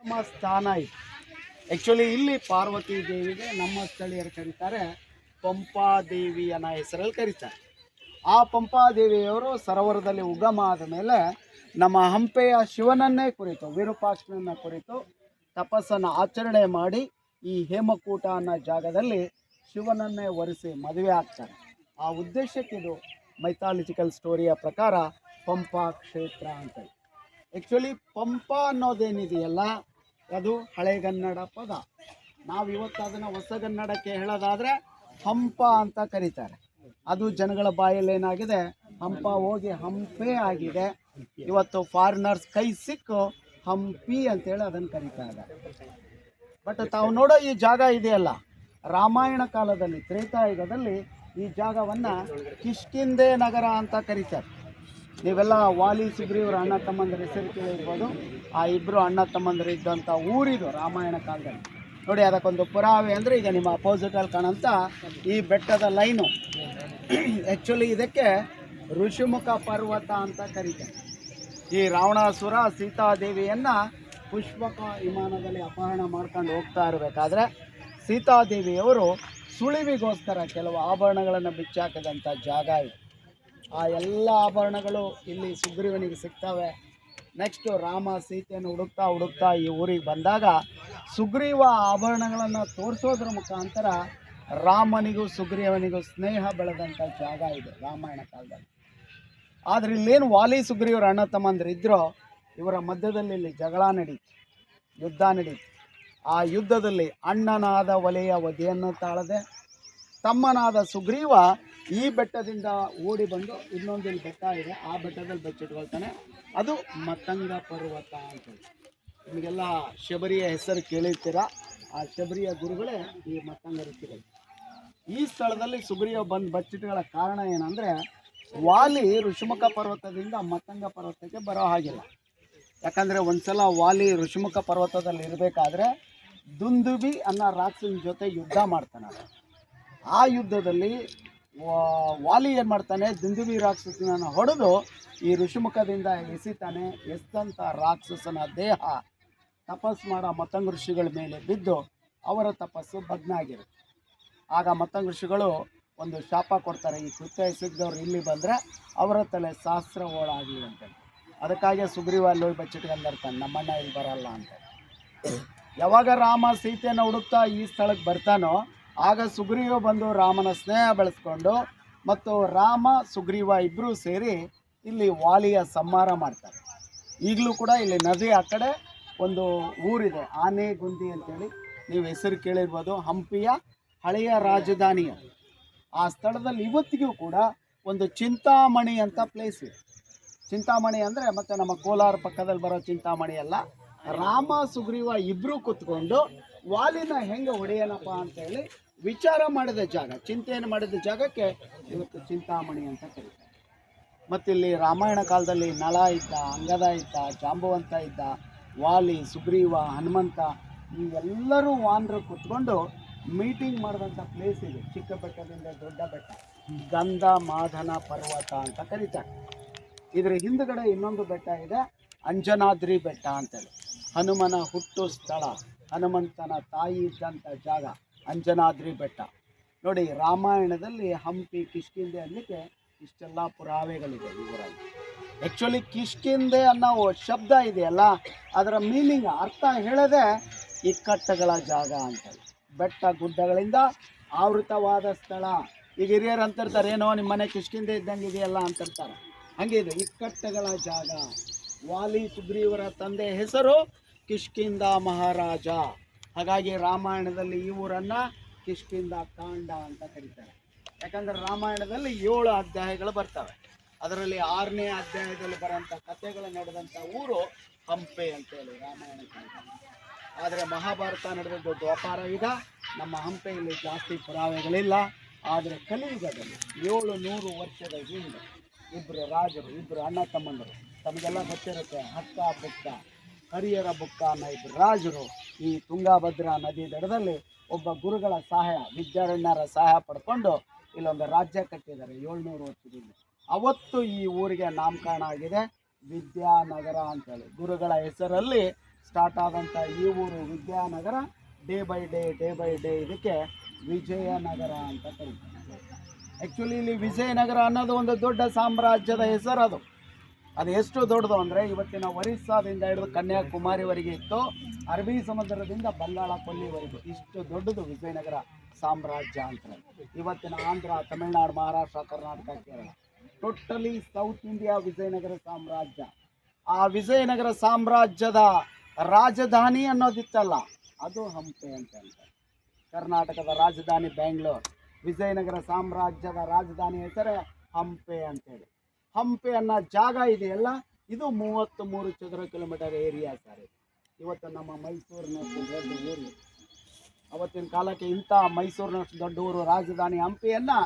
ನಮ್ಮ ಸ್ಥಾನ ಇದೆ. ಆ್ಯಕ್ಚುಲಿ ಇಲ್ಲಿ ಪಾರ್ವತಿ ದೇವಿಗೆ ನಮ್ಮ ಸ್ಥಳೀಯರು ಕರೀತಾರೆ ಅನ್ನೋ ಹೆಸರಲ್ಲಿ ಕರೀತಾರೆ. ಆ ಪಂಪಾದೇವಿಯವರು ಸರೋವರದಲ್ಲಿ ಉಗಮ ಆದ ಮೇಲೆ ನಮ್ಮ ಹಂಪೆಯ ಶಿವನನ್ನೇ ಕುರಿತು, ವಿರೂಪಾಕ್ಷನನ್ನ ಕುರಿತು ತಪಸ್ಸನ್ನು ಆಚರಣೆ ಮಾಡಿ ಈ ಹೇಮಕೂಟ ಅನ್ನೋ ಜಾಗದಲ್ಲಿ ಶಿವನನ್ನೇ ಒರೆಸಿ ಮದುವೆ ಆಗ್ತಾರೆ. ಆ ಉದ್ದೇಶಕ್ಕೆ ಇದು ಮೈಥಾಲಜಿಕಲ್ ಸ್ಟೋರಿಯ ಪ್ರಕಾರ ಪಂಪಾ ಕ್ಷೇತ್ರ ಅಂತ ಆ್ಯಕ್ಚುಲಿ ಪಂಪ ಅನ್ನೋದೇನಿದೆಯಲ್ಲ ಅದು ಹಳೆಗನ್ನಡ ಪದ. ನಾವು ಇವತ್ತು ಅದನ್ನು ಹೊಸಗನ್ನಡಕ್ಕೆ ಹೇಳೋದಾದರೆ ಹಂಪ ಅಂತ ಕರೀತಾರೆ. ಅದು ಜನಗಳ ಬಾಯಲ್ಲಿ ಏನಾಗಿದೆ? ಹಂಪ ಹೋಗಿ ಹಂಪೆ ಆಗಿದೆ. ಇವತ್ತು ಫಾರಿನರ್ಸ್ ಕೈ ಸಿಕ್ಕು, ಹಂಪಿ ಅಂತೇಳಿ ಅದನ್ನು ಕರೀತಾ ಬಟ್ ತಾವು ನೋಡೋ ಈ ಜಾಗ ಇದೆಯಲ್ಲ, ರಾಮಾಯಣ ಕಾಲದಲ್ಲಿ, ತ್ರೇತಾಯುಗದಲ್ಲಿ ಈ ಜಾಗವನ್ನು ಕಿಷ್ಕಿಂದೆ ನಗರ ಅಂತ ಕರೀತಾರೆ. ನೀವೆಲ್ಲ ವಾಲಿ ಸುಗ್ರೀವರ ಅಣ್ಣ ತಮ್ಮಂದ್ರ ಹೆಸರು ಕೇಳಿರ್ಬೋದು. ಆ ಇಬ್ಬರು ಅಣ್ಣ ತಮ್ಮಂದರು ಇದ್ದಂಥ ಊರಿದು ರಾಮಾಯಣ ಕಾಲದಲ್ಲಿ. ನೋಡಿ, ಅದಕ್ಕೊಂದು ಪುರಾವೆ ಅಂದರೆ ಈಗ ನಿಮ್ಮ ಅಪೋಸಿಟಲ್ಲಿ ಕಾಣಂತ ಈ ಬೆಟ್ಟದ ಲೈನು. ಆ್ಯಕ್ಚುಲಿ ಇದಕ್ಕೆ ಋಷಿಮುಖ ಪರ್ವತ ಅಂತ ಕರೀತಾರೆ. ಈ ರಾವಣಾಸುರ ಸೀತಾದೇವಿಯನ್ನು ಪುಷ್ಪಕ ವಿಮಾನದಲ್ಲಿ ಅಪಹರಣ ಮಾಡ್ಕೊಂಡು ಹೋಗ್ತಾ ಇರಬೇಕಾದ್ರೆ ಸೀತಾದೇವಿಯವರು ಸುಳಿವಿಗೋಸ್ಕರ ಕೆಲವು ಆಭರಣಗಳನ್ನು ಬಿಚ್ಚಾಕದಂಥ ಜಾಗ ಇದು. ಆ ಎಲ್ಲ ಆಭರಣಗಳು ಇಲ್ಲಿ ಸುಗ್ರೀವನಿಗೆ ಸಿಗ್ತವೆ. ನೆಕ್ಸ್ಟು ರಾಮ ಸೀತೆಯನ್ನು ಹುಡುಕ್ತಾ ಹುಡುಕ್ತಾ ಈ ಊರಿಗೆ ಬಂದಾಗ ಸುಗ್ರೀವ ಆಭರಣಗಳನ್ನು ತೋರಿಸೋದ್ರ ಮುಖಾಂತರ ರಾಮನಿಗೂ ಸುಗ್ರೀವನಿಗೂ ಸ್ನೇಹ ಬೆಳೆದಂಥ ಜಾಗ ಇದೆ ರಾಮಾಯಣ ಕಾಲದಲ್ಲಿ. ಆದರೆ ಇಲ್ಲೇನು ವಾಲಿ ಸುಗ್ರೀವರ ಅಣ್ಣ ತಮ್ಮಂದ್ರು ಇದ್ರೋ, ಇವರ ಮಧ್ಯದಲ್ಲಿ ಇಲ್ಲಿ ಜಗಳ ನಡೀತು, ಯುದ್ಧ ನಡೀತು. ಆ ಯುದ್ಧದಲ್ಲಿ ಅಣ್ಣನಾದ ಒಲೆಯ ವಧೆಯನ್ನು ತಾಳದೆ, ತಮ್ಮನಾದ ಸುಗ್ರೀವ ಈ ಬೆಟ್ಟದಿಂದ ಓಡಿ ಬಂದು ಇನ್ನೊಂದು ಬೆಟ್ಟ ಇದೆ, ಆ ಬೆಟ್ಟದಲ್ಲಿ ಬಚ್ಚಿಟ್ಕೊಳ್ತಾನೆ. ಅದು ಮತಂಗ ಪರ್ವತ ಅಂತ ನಿಮಗೆಲ್ಲ ಶಬರಿಯ ಹೆಸರು ಕೇಳಿರ್ತೀರ? ಆ ಶಬರಿಯ ಗುರುಗಳೇ ಈ ಮತಂಗ ಋಷಿಗಳು. ಈ ಸ್ಥಳದಲ್ಲಿ ಸುಗ್ರೀವ ಬಂದು ಬಚ್ಚಿಟ್ಗಳ ಕಾರಣ ಏನಂದರೆ, ವಾಲಿ ಋಷಿಮುಖ ಪರ್ವತದಿಂದ ಮತಂಗ ಪರ್ವತಕ್ಕೆ ಬರೋ ಹಾಗಿಲ್ಲ. ಯಾಕಂದರೆ ಒಂದ್ಸಲ ವಾಲಿ ಋಷಿಮುಖ ಪರ್ವತದಲ್ಲಿ ಇರಬೇಕಾದ್ರೆ ದುಂದುಬಿ ಅನ್ನೋ ರಾಕ್ಷಸನ ಜೊತೆ ಯುದ್ಧ ಮಾಡ್ತಾನೆ. ಆ ಯುದ್ಧದಲ್ಲಿ ವಾಲಿ ಏನು ಮಾಡ್ತಾನೆ? ದುಂದುಬಿ ರಾಕ್ಷಸನನ್ನು ಹೊಡೆದು ಈ ಋಷಿಮುಖದಿಂದ ಎಸಿತಾನೆ. ಎಸ್ದಂಥ ರಾಕ್ಷಸನ ದೇಹ ತಪಸ್ಸು ಮಾಡೋ ಮತಂಗ ಋಷಿಗಳ ಮೇಲೆ ಬಿದ್ದು ಅವರ ತಪಸ್ಸು ಭಗ್ನ ಆಗಿರುತ್ತೆ ಆಗ ಮತಂಗ ಋಷಿಗಳು ಒಂದು ಶಾಪ ಕೊಡ್ತಾರೆ. ಈ ಕೃತ್ಯ ಎಸಗಿದವ್ರು ಇಲ್ಲಿ ಬಂದರೆ ಅವರ ತಲೆ ಶಾಸ್ತ್ರ ಹೋಳಾಗಲಿ ಅಂತೇಳಿ ಅದಕ್ಕಾಗಿ ಸುಗ್ರೀವ ಅಲ್ಲಿ ಬಚ್ಚಿಟ್ಕೊಂಡು ಬಚ್ಚಿಟ್ಕೊಂಡಿರ್ತಾನೆ ನಮ್ಮಣ್ಣ ಇಲ್ಲಿ ಬರಲ್ಲ ಅಂತ. ಯಾವಾಗ ರಾಮ ಸೀತೆಯನ್ನು ಹುಡುಕ್ತಾ ಈ ಸ್ಥಳಕ್ಕೆ ಬರ್ತಾನೋ ಆಗ ಸುಗ್ರೀವ ಬಂದು ರಾಮನ ಸ್ನೇಹ ಬೆಳೆಸ್ಕೊಂಡು ಮತ್ತು ರಾಮ, ಸುಗ್ರೀವ ಇಬ್ಬರೂ ಸೇರಿ ಇಲ್ಲಿ ವಾಲಿಯ ಸಂಹಾರ ಮಾಡ್ತಾರೆ. ಈಗಲೂ ಕೂಡ ಇಲ್ಲಿ ನದಿ ಆ ಕಡೆ ಒಂದು ಊರಿದೆ, ಆನೆಗುಂದಿ ಅಂತೇಳಿ. ನೀವು ಹೆಸರು ಕೇಳಿರ್ಬೋದು, ಹಂಪಿಯ ಹಳೆಯ ರಾಜಧಾನಿಯ. ಆ ಸ್ಥಳದಲ್ಲಿ ಇವತ್ತಿಗೂ ಕೂಡ ಒಂದು ಚಿಂತಾಮಣಿ ಅಂತ ಪ್ಲೇಸ್ ಇದೆ. ಚಿಂತಾಮಣಿ ಅಂದರೆ ಮತ್ತು ನಮ್ಮ ಕೋಲಾರ ಪಕ್ಕದಲ್ಲಿ ಬರೋ ಚಿಂತಾಮಣಿ ಅಲ್ಲ. ರಾಮ, ಸುಗ್ರೀವ ಇಬ್ಬರೂ ಕೂತ್ಕೊಂಡು ವಾಲಿನ ಹೆಂಗೆ ಹೊಡೆಯೋಣಪ್ಪ ಅಂತೇಳಿ ವಿಚಾರ ಮಾಡಿದ ಜಾಗ, ಚಿಂತೆಯನ್ನು ಮಾಡಿದ ಜಾಗಕ್ಕೆ ಇವತ್ತು ಚಿಂತಾಮಣಿ ಅಂತ ಕರೀತಾರೆ. ಮತ್ತಿಲ್ಲಿ ರಾಮಾಯಣ ಕಾಲದಲ್ಲಿ ನಳ ಇದ್ದ, ಅಂಗದ ಇದ್ದ, ಜಾಂಬವಂತ ಇದ್ದ, ವಾಲಿ, ಸುಗ್ರೀವ, ಹನುಮಂತ, ಇವೆಲ್ಲರೂ ವಾನರು ಕೂತ್ಕೊಂಡು ಮೀಟಿಂಗ್ ಮಾಡಿದಂಥ ಪ್ಲೇಸ್ ಇದೆ ಚಿಕ್ಕ ಬೆಟ್ಟದಿಂದ ದೊಡ್ಡ ಬೆಟ್ಟ, ಗಂಧ ಮಾಧನ ಪರ್ವತ ಅಂತ ಕರೀತಾರೆ. ಇದರ ಹಿಂದುಗಡೆ ಇನ್ನೊಂದು ಬೆಟ್ಟ ಇದೆ, ಅಂಜನಾದ್ರಿ ಬೆಟ್ಟ ಅಂತೇಳಿ. ಹನುಮನ ಹುಟ್ಟು ಸ್ಥಳ, ಹನುಮಂತನ ತಾಯಿ ಇದ್ದಂಥ ಜಾಗ. ಅಂಜನಾದ್ರಿ ಬೆಟ್ಟ. ನೋಡಿ, ರಾಮಾಯಣದಲ್ಲಿ ಹಂಪಿ ಕಿಷ್ಕಿಂದೆ ಅನ್ನಲಿಕ್ಕೆ ಇಷ್ಟೆಲ್ಲ ಪುರಾವೆಗಳಿದೆ ಇವರಲ್ಲಿ. ಆ್ಯಕ್ಚುಲಿ ಕಿಷ್ಕಿಂದೆ ಅನ್ನೋ ಶಬ್ದ ಇದೆಯಲ್ಲ, ಅದರ ಮೀನಿಂಗ್ ಅರ್ಥ ಹೇಳದೆ ಇಕ್ಕಟ್ಟಗಳ ಜಾಗ ಅಂತ ಬೆಟ್ಟ ಗುಡ್ಡಗಳಿಂದ ಆವೃತವಾದ ಸ್ಥಳ. ಈಗ ಹಿರಿಯರು ಅಂತಿರ್ತಾರೆ, ಏನೋ ನಿಮ್ಮ ಮನೆ ಕಿಷ್ಕಿಂದೆ ಇದ್ದಂಗೆ ಇದೆಯಲ್ಲ ಅಂತಿರ್ತಾರೆ. ಹಂಗೆ ಇದು, ಇಕ್ಕಟ್ಟಗಳ ಜಾಗ. ವಾಲಿ ಸುಗ್ರೀವರ ತಂದೆ ಹೆಸರು ಕಿಷ್ಕಿಂದ ಮಹಾರಾಜ. ಹಾಗಾಗಿ ರಾಮಾಯಣದಲ್ಲಿ ಈ ಊರನ್ನ ಕಿಷ್ಕಿಂದ ಕಾಂಡ ಅಂತ ಕರೀತಾರೆ. ಯಾಕಂದ್ರೆ ರಾಮಾಯಣದಲ್ಲಿ ಏಳು ಅಧ್ಯಾಯಗಳು ಬರ್ತವೆ. ಅದರಲ್ಲಿ ಆರನೇ ಅಧ್ಯಾಯದಲ್ಲಿ ಬರೋಂಥ ಕಥೆಗಳು ನಡೆದಂಥ ಊರು ಹಂಪೆ ಅಂತೇಳಿ ರಾಮಾಯಣ ಆದರೆ ಮಹಾಭಾರತ ನಡೆದದ್ದು ದ್ವಾಪಾರ ಯುಗ ನಮ್ಮ ಹಂಪೆಯಲ್ಲಿ ಜಾಸ್ತಿ ಪುರಾವೆಗಳಿಲ್ಲ. ಆದರೆ ಕಲಿಯುಗದಲ್ಲಿ ಏಳು ನೂರು ವರ್ಷದ ಹಿಂದೆ ಇಬ್ಬರು ರಾಜರು ಇಬ್ಬರು ಅಣ್ಣ ತಮ್ಮಂದರು, ತಮಗೆಲ್ಲ ಗೊತ್ತಿರುತ್ತೆ ಹತ್ತ ಬುಕ್ಕ ಹರಿಯರ ಬುಕ್ಕ ಅನ್ನೋ ಇಬ್ಬರು ರಾಜರು ಈ ತುಂಗಾಭದ್ರಾ ನದಿ ದಡದಲ್ಲಿ ಒಬ್ಬ ಗುರುಗಳ ಸಹಾಯ, ವಿದ್ಯಾರಣ್ಯರ ಸಹಾಯ ಪಡ್ಕೊಂಡು ಇಲ್ಲೊಂದು ರಾಜ್ಯ ಕಟ್ಟಿದ್ದಾರೆ. ಏಳ್ನೂರು ವರ್ಷದಿಂದ ಅವತ್ತು ಈ ಊರಿಗೆ ನಾಮಕರಣ ಆಗಿದೆ ವಿದ್ಯಾನಗರ ಅಂತೇಳಿ. ಗುರುಗಳ ಹೆಸರಲ್ಲಿ ಸ್ಟಾರ್ಟ್ ಆದಂಥ ಈ ಊರು Vidyanagara day by day day by day ಇದಕ್ಕೆ ವಿಜಯನಗರ ಅಂತ ಕರೀತಾರೆ. ಆ್ಯಕ್ಚುಲಿ ಇಲ್ಲಿ ವಿಜಯನಗರ ಅನ್ನೋದು ಒಂದು ದೊಡ್ಡ ಸಾಮ್ರಾಜ್ಯದ ಹೆಸರು ಅದು ಅದು ಎಷ್ಟು ದೊಡ್ಡದು ಅಂದರೆ ಇವತ್ತಿನ ಒರಿಸ್ಸಾದಿಂದ ಹಿಡಿದು ಕನ್ಯಾಕುಮಾರಿವರೆಗೆ ಇತ್ತು, ಅರಬ್ಬಿ ಸಮುದ್ರದಿಂದ ಬಂಗಾಳ ಕೊಲ್ಲಿವರೆಗೂ ಇಷ್ಟು ದೊಡ್ಡದು ವಿಜಯನಗರ ಸಾಮ್ರಾಜ್ಯ ಅಂತ. ಇವತ್ತಿನ Andhra, Tamil Nadu, Maharashtra, Karnataka, Kerala. Totally South India Vijayanagara ಸಾಮ್ರಾಜ್ಯ. ಆ ವಿಜಯನಗರ ಸಾಮ್ರಾಜ್ಯದ ರಾಜಧಾನಿ ಅನ್ನೋದಿತ್ತಲ್ಲ, ಅದು ಹಂಪೆ ಅಂತ ಹೇಳ್ತಾರೆ. ಕರ್ನಾಟಕದ ರಾಜಧಾನಿ ಬೆಂಗಳೂರು ವಿಜಯನಗರ ಸಾಮ್ರಾಜ್ಯದ ರಾಜಧಾನಿ ಹೆಸರೇ ಹಂಪೆ ಅಂತೇಳಿ ಹಂಪೆ ಅನ್ನೋ ಜಾಗ ಇದೆಯಲ್ಲ ಇದು ಮೂವತ್ತು ಮೂರು ಚದರ ಕಿಲೋಮೀಟರ್ ಏರಿಯಾ ಸರ್. ಇವತ್ತು ನಮ್ಮ ಮೈಸೂರಿನ ದೊಡ್ಡ ಊರು. ಅವತ್ತಿನ ಕಾಲಕ್ಕೆ ಇಂಥ ಮೈಸೂರಿನಷ್ಟು ದೊಡ್ಡ ಊರು, ರಾಜಧಾನಿ ಹಂಪಿಯನ್ನು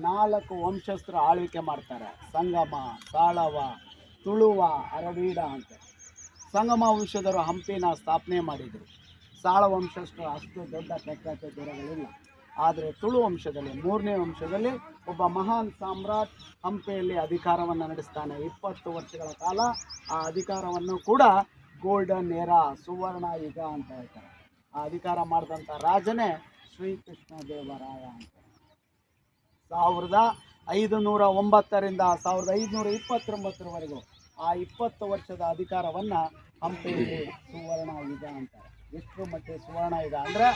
ನಾಲ್ಕು ವಂಶಸ್ಥರು ಆಳ್ವಿಕೆ ಮಾಡ್ತಾರೆ. ಸಂಗಮ ಸಾಳವ ತುಳುವ, ಅರವೀಡ ಅಂತ. ಸಂಗಮ ವಂಶದವರು ಹಂಪಿನ ಸ್ಥಾಪನೆ ಮಾಡಿದರು. ಸಾಳ ವಂಶಸ್ಥರು ಅಷ್ಟು ದೊಡ್ಡ ಪ್ರಖ್ಯಾತ ದೂರಗಳಿಲ್ಲ. ಆದರೆ ತುಳು ವಂಶದಲ್ಲಿ, ಮೂರನೇ ವಂಶದಲ್ಲಿ ಒಬ್ಬ ಮಹಾನ್ ಸಾಮ್ರಾಟ್ ಹಂಪೆಯಲ್ಲಿ ಅಧಿಕಾರವನ್ನು ನಡೆಸ್ತಾನೆ. ಇಪ್ಪತ್ತು ವರ್ಷಗಳ ಕಾಲ ಆ ಅಧಿಕಾರವನ್ನು ಕೂಡ ಗೋಲ್ಡನ್ ಏರಾ, ಸುವರ್ಣ ಯುಗ ಅಂತ ಹೇಳ್ತಾರೆ. ಆ ಅಧಿಕಾರ ಮಾಡಿದಂಥ ರಾಜನೇ ಶ್ರೀಕೃಷ್ಣ ದೇವರಾಯ ಅಂತ ಸಾವಿರದ ಐದು ನೂರ ಒಂಬತ್ತರಿಂದ ಸಾವಿರದ ಐದುನೂರ ಇಪ್ಪತ್ತೊಂಬತ್ತರವರೆಗೂ ಆ ಇಪ್ಪತ್ತು ವರ್ಷದ ಅಧಿಕಾರವನ್ನು ಹಂಪೆಯಲ್ಲಿ ಸುವರ್ಣ ಯುಗ ಅಂತಾರೆ ಎಷ್ಟು ಮಟ್ಟಿಗೆ ಸುವರ್ಣ ಇದೆ ಅಂದರೆ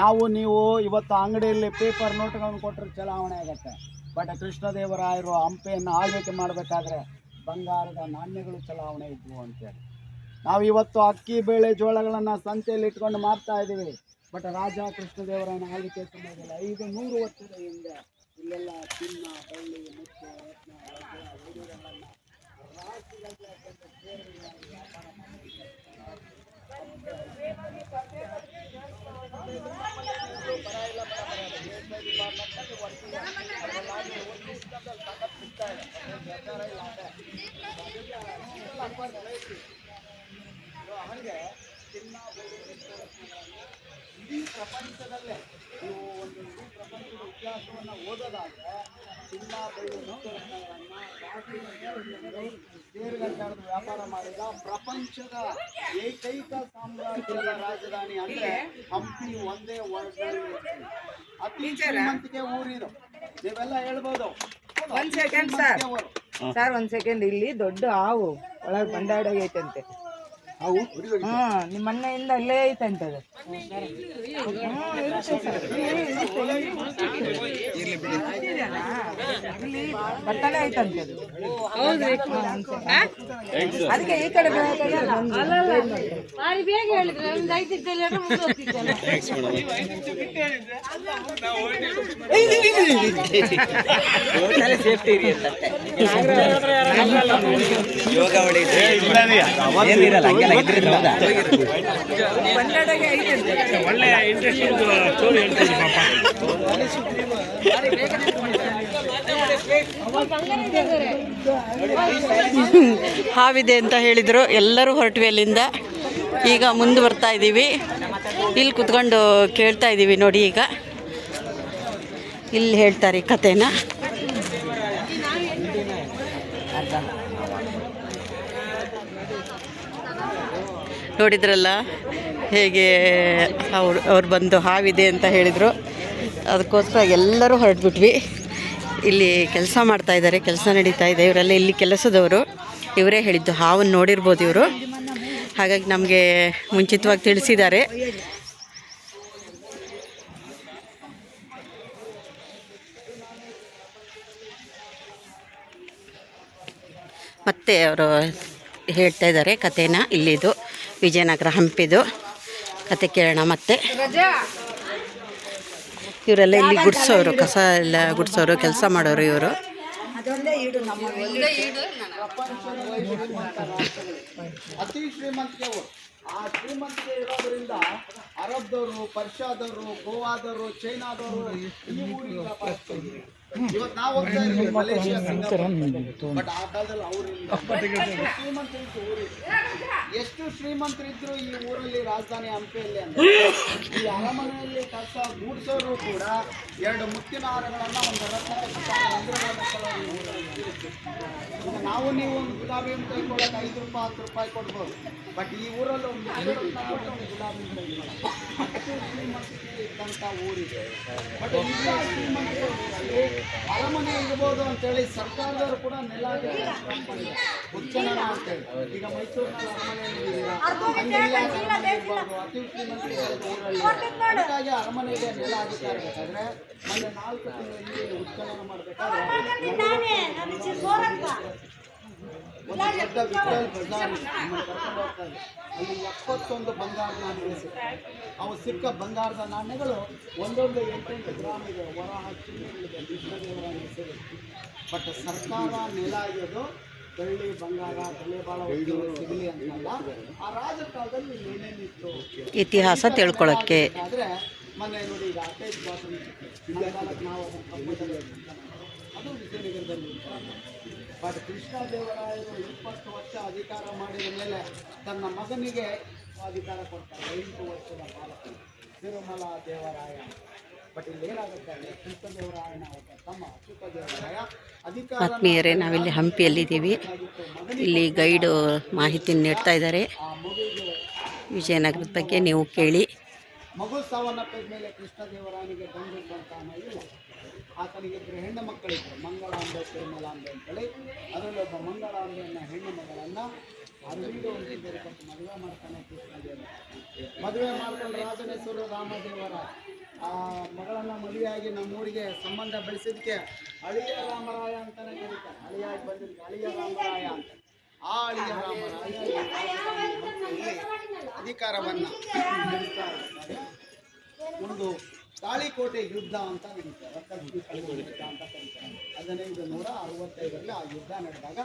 ನಾವು ನೀವು ಇವತ್ತು ಅಂಗಡಿಯಲ್ಲಿ ಪೇಪರ್ ನೋಟ್ಗಳನ್ನು ಕೊಟ್ಟರೆ ಚಲಾವಣೆ ಆಗುತ್ತೆ. ಬಟ್ ಕೃಷ್ಣದೇವರಾಯರು ಹಂಪೆಯನ್ನು ಆಳ್ವಿಕೆ ಮಾಡಬೇಕಾದ್ರೆ ಬಂಗಾರದ ನಾಣ್ಯಗಳು ಚಲಾವಣೆ ಇದ್ವು ಅಂತೇಳಿ. ನಾವು ಇವತ್ತು ಅಕ್ಕಿ, ಬೇಳೆ, ಜೋಳಗಳನ್ನು ಸಂತೆಯಲ್ಲಿ ಇಟ್ಕೊಂಡು ಮಾರ್ತಾ ಇದ್ದೀವಿ. ಬಟ್ ರಾಜ ಕೃಷ್ಣದೇವರಾಯನ ಆಳ್ವಿಕೆ ಸಮಯದಲ್ಲಿ ಐದು ನೂರು ವರ್ಷದ ಹಿಂದೆ ಇಲ್ಲೆಲ್ಲ ಚಿನ್ನ, ಬಳ್ಳಿ, ಮುತ್ತು, ರತ್ನ ಸೇರುಗಳನ್ನು ವ್ಯಾಪಾರ ಮಾಡ್ತಿದ್ರು. ಬರ ಇಲ್ಲ ಬರ ಬರ. ದೇಶದ ಡಿಪಾರ್ಟ್ಮೆಂಟ್ನಲ್ಲಿ working ಅದ್ರಲ್ಲಾಗಿ ಒಂದು ದಿವ್ಸದಲ್ಲಿ ಸಖತ್ ಸಿಗ್ತಾ ಇದೆ. ಅದೇನ್ ವ್ಯಾಪಾರ ಇಲ್ಲ ಅದೇ. ಅದಕ್ಕೆ ಹಾಗೆ ಚಿನ್ನ ಇಡೀ ಪ್ರಪಂಚದಲ್ಲೇ ನೀವು ಒಂದು ಇಡೀ ಪ್ರಪಂಚದ ಇತಿಹಾಸವನ್ನು ಓದೋದಾದ್ರೆ ಚಿನ್ನ ಬೆಳ್ಳಿ ಮುತ್ತುರತ್ನಗಳನ್ನು ಸೇರುಗಟ್ಟಾಡದ ವ್ಯಾಪಾರ ಮಾಡಿದ ಪ್ರಪಂಚದ ಏಕೈಕ ಸಾಮ್ರಾಜ್ಯದ ರಾಜಧಾನಿ ಅಂದ್ರೆ ಹಂಪಿ ಒಂದೇ ವರ್ಲ್ಡ್ನಲ್ಲಿ ಅತಿ ಶ್ರೀಮಂತಿಕೆ ಊರಿದು ನೀವೆಲ್ಲ ಹೇಳ್ಬೋದು ಒಂದ್ ಸೆಕೆಂಡ್ ಸರ್ ಸರ್ ಒಂದ್ ಸೆಕೆಂಡ್ ಇಲ್ಲಿ ದೊಡ್ಡ ಹಾವು. ಒಳಗೆ ಬಂಡಾಡೋಗೈತಂತೆ. ನಿಮ್ಮ ಮನೆಯಿಂದ ಅಲ್ಲೇ ಐತೆ ಸರ್. ಇಲ್ಲಿ ಬರ್ತಾನೆ ಐತಂತೆ ಅದು ಹಾ, ಒಂದ್ second. ಅದಕ್ಕೆ ಈ ಕಡೆ ಬರೋದಾದ್ರೆ ಬಂದು ಬಾರಿ ಬೇಗ ಹೇಳಿದ್ರೆ ಒಂದು ಐದು ಇದ್ದಲ್ಲ ಇಂಟ್ರೆಸ್ಟಿಂಗ್ ಸ್ಟೋರಿ ಹೇಳ್ತೀನಿ ಪಾಪ ಹಾವಿದೆ ಅಂತ ಹೇಳಿದರು. ಎಲ್ಲರೂ ಹೊರಟ್ವಿ ಅಲ್ಲಿಂದ. ಈಗ ಮುಂದೆ ಬರ್ತಾ ಇದ್ದೀವಿ ಇಲ್ಲಿ ಕುತ್ಕೊಂಡು ಕೇಳ್ತಾ ಇದ್ದೀವಿ ನೋಡಿ ಈಗ. ಇಲ್ಲಿ ಹೇಳ್ತಾರೆ ಈ ಕಥೆನ. ನೋಡಿದ್ರಲ್ಲ? ಹೇಗೆ ಅವ್ರು ಅವ್ರು ಬಂದು ಹಾವಿದೆ ಅಂತ ಹೇಳಿದರು. ಅದಕ್ಕೋಸ್ಕರ ಎಲ್ಲರೂ ಹೊರಟ್ಬಿಟ್ವಿ. ಇಲ್ಲಿ ಕೆಲಸ ಮಾಡ್ತಾ ಇದ್ದಾರೆ, ಕೆಲಸ ನಡೀತಾ ಇದೆ. ಇವರೆಲ್ಲ ಇಲ್ಲಿ ಕೆಲಸದವರು. ಇವರೇ ಹೇಳಿದ್ದು ಹಾವನ್ನು ನೋಡಿರ್ಬೋದು ಇವರು. ಹಾಗಾಗಿ ನಮಗೆ ಮುಂಚಿತವಾಗಿ ತಿಳಿಸಿದ್ದಾರೆ. ಮತ್ತೆ ಅವರು ಹೇಳ್ತಾ ಇದ್ದಾರೆ ಕಥೆನ, ಇಲ್ಲಿದು. ವಿಜಯನಗರ ಹಂಪಿದು. ಕತೆ ಕೇಳೋಣ ಮತ್ತೆ. ಇವರೆಲ್ಲ ಇಲ್ಲಿ ಗುಡ್ಸೋರು, ಕಸ ಎಲ್ಲ ಗುಡ್ಸೋರು, ಕೆಲಸ ಮಾಡೋರು ಇವರು. ಅತಿ ಆ ಅರಬ್ದವರು ಪರ್ಷಾದವರು ಗೋವಾದವರು ಚೈನಾದವರು, ಈ ಊರಿಗೆ. ಇವತ್ತು ನಾವು ಹೋಗ್ತಾ ಇದ್ದೀವಿ ಮಲೇಷಿಯಾ ಬಟ್ ಆ ಕಾಲದಲ್ಲಿ ಅವರು ಶ್ರೀಮಂತರಿದ್ದು ಊರಿತ್ತು ಎಷ್ಟು ಶ್ರೀಮಂತರಿದ್ರು ಈ ಊರಲ್ಲಿ ರಾಜಧಾನಿ ಹಂಪಿಯಲ್ಲಿ ಅಂದ್ರೆ ಈ ಅರಮನೆಯಲ್ಲಿ ಕಸ ಗೂಡ್ಸೋರು ಕೂಡ ಎರಡು ಮುತ್ತಿನ ಹಾರಗಳನ್ನ ಒಂದು ಕೊಳ್ಳೋರು ಈ ಊರಲ್ಲಿ. ನಾವು ನೀವು ಒಂದು ಗುಲಾಬಿ ಹಣ್ಣು ತೆಗೆದುಕೊಳ್ಳೋಕೆ ಐದು ರೂಪಾಯಿ ಹತ್ತು ರೂಪಾಯಿ ಕೊಡ್ಬೋದು. ಬಟ್ ಈ ಊರಲ್ಲಿ ಒಂದು ಒಂದು ಗುಲಾಬಿ ಹಣ್ಣು ತೆಗೆದುಕೊಳ್ಳೋದು. ಅಷ್ಟು ಶ್ರೀಮಂತಿಕೆ ಇದ್ದಂಥ ಊರಿದೆ. ಬಟ್ ಶ್ರೀಮಂತ ಶ್ರೀಮಂತಿಕೆ ಅರಮನೆ ಇರ್ಬೋದು ಅಂತೇಳಿ ಸರ್ಕಾರದವರು ಕೂಡ ನೆಲ ಉಚ್ಚನನ ಅಂತೇಳಿ ಈಗ ಮೈಸೂರಿನ ಅರಮನೆಗೆ ನೆಲ ಅಧಿಕಾರ ಬೇಕಾದ್ರೆ ಮೊನ್ನೆ ನಾಲ್ಕು ತಿಂಗಳ ಹಿಂದೆ ಉತ್ಖನನ ಮಾಡಬೇಕಾದ್ರೆ ಒಂದು ದೊಡ್ಡ ವಿಠಲ್ ಬಜಾರ್. ಅಲ್ಲಿ ಎಪ್ಪತ್ತೊಂದು ಬಂಗಾರದ ನಾಣ್ಯಗಳು ಅವು ಸಿಕ್ಕ ಬಂಗಾರದ ನಾಣ್ಯಗಳು ಒಂದೊಂದು ಎಂಟೆಂಟು ಗ್ರಾಮ್ ಇದೆ ಹೊರ ಹಚ್ಚಿ ಇದೆ ಹೆಸರು ಬಟ್ ಸರ್ಕಾರ ನೆಲ ಆಗಿರೋದು ಬೆಳ್ಳಿ ಬಂಗಾರ ಬೆಳೆ ಬಾಳ ಸಿಗಲಿ ಅಂತಲ್ಲ ಆ ರಾಜಕಾಲದಲ್ಲಿ ಏನೇನಿತ್ತು ಇತಿಹಾಸ ತಿಳ್ಕೊಳ್ಳೋಕ್ಕೆ ಆದರೆ ಮೊನ್ನೆ ನೋಡಿ ಈಗ ಅಟೇಜ್ ಕಾಲಕ್ಕೆ ನಾವು ಅದು ವಿಜಯನಗರದಲ್ಲಿ ಬಟ್ ಕೃಷ್ಣದೇವರಾಯರು ಇಪ್ಪತ್ತು ವರ್ಷ ಅಧಿಕಾರ ಮಾಡಿದ ಮೇಲೆ ತನ್ನ ಮಗನಿಗೆ ಅಧಿಕಾರ ಕೊಡ್ತಾರೆ. ಎಂಟು ವರ್ಷದ ಬಾಲಕ ತಿರುಮಲ ದೇವರಾಯ ಬಟ್ ಇಲ್ಲಿ ಏನಾಗುತ್ತೆ ಅಂದ್ರೆ ಕೃಷ್ಣದೇವರಾಯನ ತಮ್ಮ ಅಚ್ಯುತ ದೇವರಾಯ ಅಧಿಕಾರ ಆತ್ಮೀಯರೇ ನಾವಿಲ್ಲಿ ಹಂಪಿಯಲ್ಲಿದ್ದೀವಿ. ಇಲ್ಲಿ ಗೈಡು ಮಾಹಿತಿ ನೀಡ್ತಾ ಇದ್ದಾರೆ. ವಿಜಯನಗರದ ಬಗ್ಗೆ ನೀವು ಕೇಳಿ. ಮಗು ಸಾವನ್ನಪ್ಪಿದ ಮೇಲೆ ಕೃಷ್ಣದೇವರಾಯನಿಗೆ ಬಂದಿರುವಂತಹ ಇಲ್ಲ ಆತನಿಗೆ ಇಬ್ಬರು ಹೆಣ್ಣು ಮಕ್ಕಳಿದ್ದರು ಮಂಗಳಾಂಬೆ ತಿರುಮಲಾಂಬೆ ಅಂತೇಳಿ ಅದರಲ್ಲಿ ಒಬ್ಬ ಮಂಗಳಾಂಬೆಯನ್ನ ಹೆಣ್ಣು ಮಗಳನ್ನ ಅರವಿಂದ ಒಂದು ಕೊಟ್ಟು ಮದುವೆ ಮಾಡ್ತಾನೆ ಕೃಷ್ಣದೇವ ಮದುವೆ ಮಾಡ್ಕೊಂಡು ರಾಜನೇಶ್ವರ ರಾಮದೇವರ ಆ ಮಗಳನ್ನ ಮದುವೆಯಾಗಿ ನಮ್ಮೂರಿಗೆ ಸಂಬಂಧ ಬೆಳೆಸಿದ್ದಕ್ಕೆ ಅಳಿಯ ರಾಮರಾಯ ಅಂತಾನೆ ಕರೀತಾರೆ. ಅಳಿಯಾಗಿ ಬಂದಿದ್ದಕ್ಕೆ ಅಳಿಯ ರಾಮರಾಯ ಅಂತ. ಆ ಅಳಿಯ ರಾಮರಾಯ ಅಧಿಕಾರವನ್ನ ಒಂದು ತಾಳಿಕೋಟೆ ಯುದ್ಧ ಅಂತ ನಡೀತಾರೆ ಯುದ್ಧ ಅಂತ ಕರೀತಾರೆ. ಹದಿನೈದು ನೂರ ಅರವತ್ತೈದರಲ್ಲಿ ಆ ಯುದ್ಧ ನಡೆದಾಗ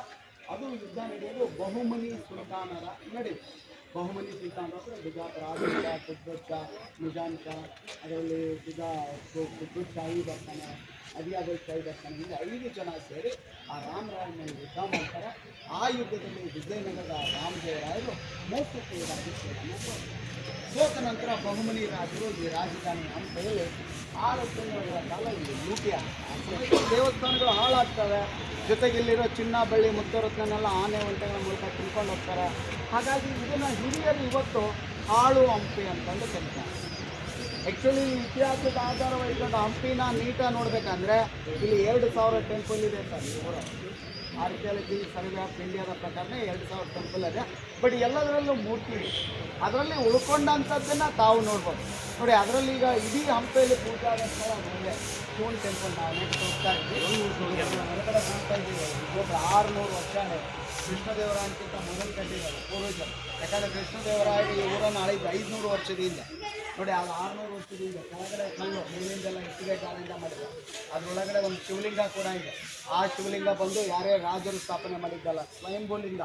ಅದು ಯುದ್ಧ ನಡೆಯಲು ಬಹುಮನಿ ಸುಲ್ತಾನರ ನಡುವೆ ಬಹುಮನಿ ಸಿದ್ಧಾಂತ ಅಂದರೆ ಗುಜರಾತ್ ರಾಜ ಕುದ್ಬತ್ ಶಾ ನಿಜಾಮ್ ಶಾ ಅದರಲ್ಲಿ ಗುಜಾ ಕುದ್ಬತ್ ಶಾಹಿ ಬರ್ತಾನೆ ಅದಿಯಾಬಲ್ ಶಾಹಿ ಬರ್ತಾನೆ ಹೀಗೆ ಐದು ಜನ ಸೇರಿ ಆ ರಾಮರಾಯನ ಯುದ್ಧ ಮಾಡ್ತಾರೆ ಆ ಯುದ್ಧದಲ್ಲಿ ವಿಜಯನಗರದ ರಾಮದೇವರಾಯರು ಮೂರ್ತಿ ರಾಜಕೀಯ. ಸೋತ ನಂತರ ಬಹುಮನಿ ರಾಜರು ಈ ರಾಜಧಾನಿ ಹಂಪೆಯಲ್ಲಿ ದೇವಸ್ಥಾನಗಳು ಹಾಳಾಗ್ತವೆ. ಜೊತೆಗೆ ಇಲ್ಲಿರೋ ಚಿನ್ನ ಬಳ್ಳಿ ಮುತ್ತರತ್ನನೆಲ್ಲ ಆನೆ ಒಂಟೆಗಳ ಮೂಲಕ ತಿನ್ಕೊಂಡು ಹೋಗ್ತಾರೆ. ಹಾಗಾಗಿ ಇದನ್ನು ಹಿರಿಯರು ಇವತ್ತು ಹಾಳು ಹಂಪಿ ಅಂತಂದು ಕರೀತಾರೆ. ಆ್ಯಕ್ಚುಲಿ ಇತಿಹಾಸದ ಆಧಾರ ವಹಿಸ್ಕೊಂಡು ಹಂಪಿನ ನೀಟಾಗಿ ನೋಡಬೇಕಂದ್ರೆ ಇಲ್ಲಿ ಎರಡು ಸಾವಿರ ಟೆಂಪಲ್ ಇದೆ ಸರ್. ಆರ್ಕಿಯಾಲಜಿ ಸರ್ವೆ ಆಫ್ ಇಂಡಿಯಾದ ಪ್ರಕಾರನೇ ಎರಡು ಸಾವಿರ ಟೆಂಪಲ್ ಇದೆ. ಬಟ್ ಎಲ್ಲದರಲ್ಲೂ ಮೂರ್ತಿ. ಇದೆ ಅದರಲ್ಲಿ ಉಳ್ಕೊಂಡಂಥದ್ದನ್ನ ತಾವು ನೋಡ್ಬೋದು. ನೋಡಿ, ಅದರಲ್ಲಿ ಈಗ ಇಡೀ ಹಂಪೆಯಲ್ಲಿ ಪೂಜಾ ಸ್ಥಳ ಮುಂದೆ ಶಿವನ್ ಟೆಂಪಲ್ ನಾವು ನೆಕ್ಸ್ಟ್ ಹೋಗ್ತಾ ಇದ್ದೀವಿ ಒಬ್ಬರು ಆರುನೂರು ವರ್ಷ ಕೃಷ್ಣದೇವರಾಯನಕ್ಕಿಂತ ಮೊದಲು ಕಟ್ಟಿದ್ದಾರೆ ಪೂರ್ವಜರು. ಯಾಕಂದರೆ ಕೃಷ್ಣದೇವರಾಯ ಈ ಊರನ್ನು ಆಳಿದ್ದು ಐದುನೂರು ವರ್ಷದ ಹಿಂದೆ. ನೋಡಿ, ಅದು ಆರುನೂರು ವರ್ಷದ ಹಿಂದೆ. ಕೆಳಗಡೆ ಕಲ್ಲು ಮೇಲಿಂದೆಲ್ಲ ಇಟ್ಟಿಗೆ ಕಾಲಿಂದ ಮಾಡಿದ್ದಾರೆ ಅದರೊಳಗಡೆ ಒಂದು ಶಿವಲಿಂಗ ಕೂಡ ಇದೆ. ಆ ಶಿವಲಿಂಗ ಬಂದು ಯಾರೇ ರಾಜರು ಸ್ಥಾಪನೆ ಮಾಡಿದ್ದಲ್ಲ, ಸ್ವಯಂಭೂಲಿಂಗ.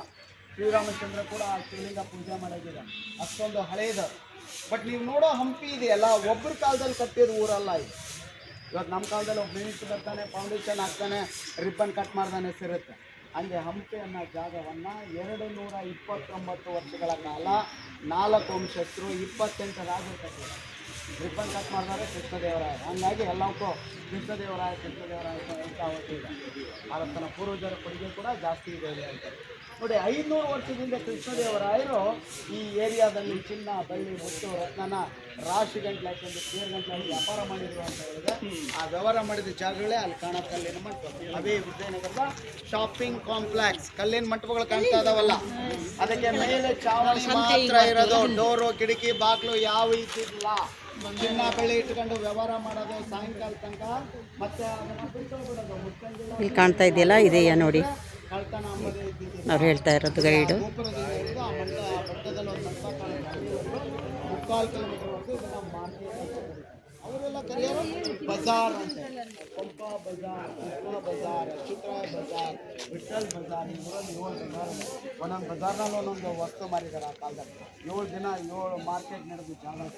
ಶ್ರೀರಾಮಚಂದ್ರ ಕೂಡ ಆ ಶಿವಲಿಂಗ ಪೂಜೆ ಮಾಡೋದಿಲ್ಲ ಅಷ್ಟೊಂದು ಹಳೆಯದು ಬಟ್ ನೀವು ನೋಡೋ ಹಂಪಿ ಇದೆಯಲ್ಲ ಒಬ್ಬರ ಕಾಲದಲ್ಲಿ ಕಟ್ಟಿದ ಊರಲ್ಲ ಇದು. ಇವತ್ತು ನಮ್ಮ ಕಾಲದಲ್ಲಿ ಒಬ್ಬ ಮಿನಿಸ್ಟರ್ ಬರ್ತಾನೆ ಫೌಂಡೇಶನ್ ಹಾಕ್ತಾನೆ ರಿಬ್ಬನ್ ಕಟ್ ಮಾಡ್ದಾನೆ ಸಿರುತ್ತೆ ಹಂಗೆ ಹಂಪಿ ಅನ್ನೋ ಜಾಗವನ್ನು ಎರಡು ನೂರ ಇಪ್ಪತ್ತೊಂಬತ್ತು ವರ್ಷಗಳ ಕಾಲ ನಾಲ್ಕು ವಂಶಸ್ಥರು ಇಪ್ಪತ್ತೆಂಟು ರಾಜರು ಕಟ್ಟಿದ್ದಾರೆ. ರಿಬ್ಬನ್ ಕಟ್ ಮಾಡಿದಾರೆ ಕೃಷ್ಣದೇವರಾಯ ಹಂಗಾಗಿ ಎಲ್ಲಕ್ಕೂ ಕೃಷ್ಣದೇವರಾಯ ಕೃಷ್ಣದೇವರಾಯ ಅಂತ ಹೇಳ್ತಾ ಹೋಗ್ತಿದೆ ಭಾರತನ ಪೂರ್ವಜರ ಕೊಡುಗೆ ಕೂಡ ಜಾಸ್ತಿ ಇದೆ ಅಂತ ನೋಡಿ ಐನೂರು ವರ್ಷದಿಂದ ಕೃಷ್ಣದೇವರಾಯರು ಈ ಏರಿಯಾದಲ್ಲಿ ಚಿನ್ನ ಬಳ್ಳಿ ಮತ್ತು ರತ್ನನ ರಾಶಿ ಗಂಟ್ಲೆ ಹಾಕೊಂಡು ಸೇರ್ ಗಂಟ್ಲೆ ವ್ಯಾಪಾರ ಮಾಡಿದ್ರು ಅಂತ ಹೇಳಿದ್ರೆ ಆ ವ್ಯವಹಾರ ಮಾಡಿದ ಜಾಗಗಳೇ ಅಲ್ಲಿ ಕಾಣೋ ಕಲ್ಲಿನ ಮಂಟಪ. ಅದೇ ವಿಜಯನಗರದ ಶಾಪಿಂಗ್ ಕಾಂಪ್ಲೆಕ್ಸ್ ಕಲ್ಲಿನ ಮಂಟಪಗಳು ಕಾಣ್ತಾ ಇದಾವಲ್ಲ. ಅದಕ್ಕೆ ಮೇಲೆ ಚಾವಣಿ ಮಾತ್ರ ಇರೋದು. ಡೋರು ಕಿಟಕಿ ಬಾಗ್ಲು ಯಾವ ಇದ್ದಿಲ್ಲ ಚಿನ್ನ ಬೆಳೆ ಇಟ್ಕೊಂಡು ವ್ಯವಹಾರ ಮಾಡೋದು ಸಾಯಂಕಾಲ ತನಕ. ಮತ್ತೆ ಇಲ್ಲಿ ಕಾಣ್ತಾ ಇದೆಯಲ್ಲ ಇದೆಯಾ ನೋಡಿ. ಅವ್ರು ಹೇಳ್ತಾ ಇರೋದು ಗೈಡು. ಬಜಾರ್ ಅಂತ. ಬಜಾರ್ ಬಜಾರ್ ಬಜಾರ್ ಬಜಾರ್ ಏಳು ಬಜಾರ್. ಒಂದೊಂದು ಬಜಾರ್ನಲ್ಲಿ ಒಂದೊಂದು ವಸ್ತು ಮಾರಿದ್ದಾರೆ ಆ ಕಾಲದಲ್ಲಿ. ಏಳು ದಿನ, ಏಳು ಮಾರ್ಕೆಟ್ ನಡೆದು ಜಾಗ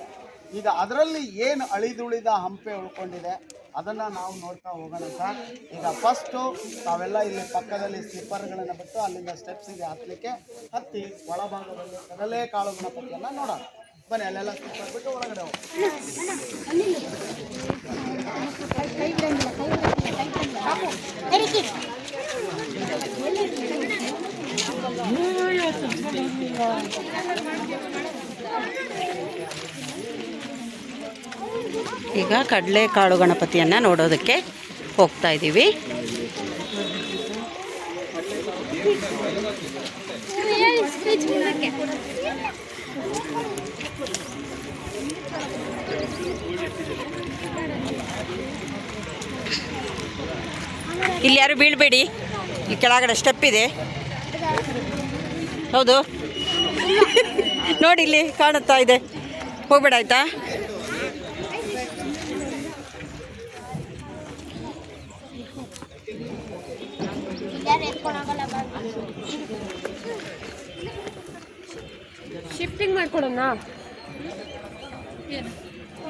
ಈಗ ಅದರಲ್ಲಿ ಏನು ಅಳಿದುಳಿದ ಹಂಪೆ ಉಳ್ಕೊಂಡಿದೆ, ಅದನ್ನು ನಾವು ನೋಡ್ತಾ ಹೋಗೋಣ ಸರ್. ಈಗ ಫಸ್ಟು ತಾವೆಲ್ಲ ಇಲ್ಲಿ ಪಕ್ಕದಲ್ಲಿ ಸ್ಲಿಪ್ಪರ್ಗಳನ್ನು ಬಿಟ್ಟು ಅಲ್ಲಿಂದ ಸ್ಟೆಪ್ಸಿಗೆ ಹತ್ತಲಿಕ್ಕೆ ಹತ್ತಿ ಒಳಭಾಗದಲ್ಲಿ ಕಡಲೆ ಕಾಳು ಗಣಪತಿಯನ್ನು ನೋಡೋಣ. ಬನ್ನಿ ಅಲ್ಲೆಲ್ಲ ಕಾಳು ಗಣಪತಿಯನ್ನ ಒಳಗಡೆ ಈಗ ಕಡಲೆಕಾಳು ಗಣಪತಿಯನ್ನು ನೋಡೋದಕ್ಕೆ ಹೋಗ್ತಾ ಇದ್ದೀವಿ ಇಲ್ಲಿ ಯಾರು ಬೀಳಬೇಡಿ. ಈ ಕೆಳಗಡೆ ಸ್ಟೆಪ್ ಇದೆ. ಹೌದು. ನೋಡಿ ಇಲ್ಲಿ ಕಾಣುತ್ತಾ ಇದೆ. ಹೋಗ್ಬೇಡ ಆಯ್ತಾ? ಶಿಫ್ಟಿಂಗ್ ಮಾಡ್ಕೊಡೋಣ?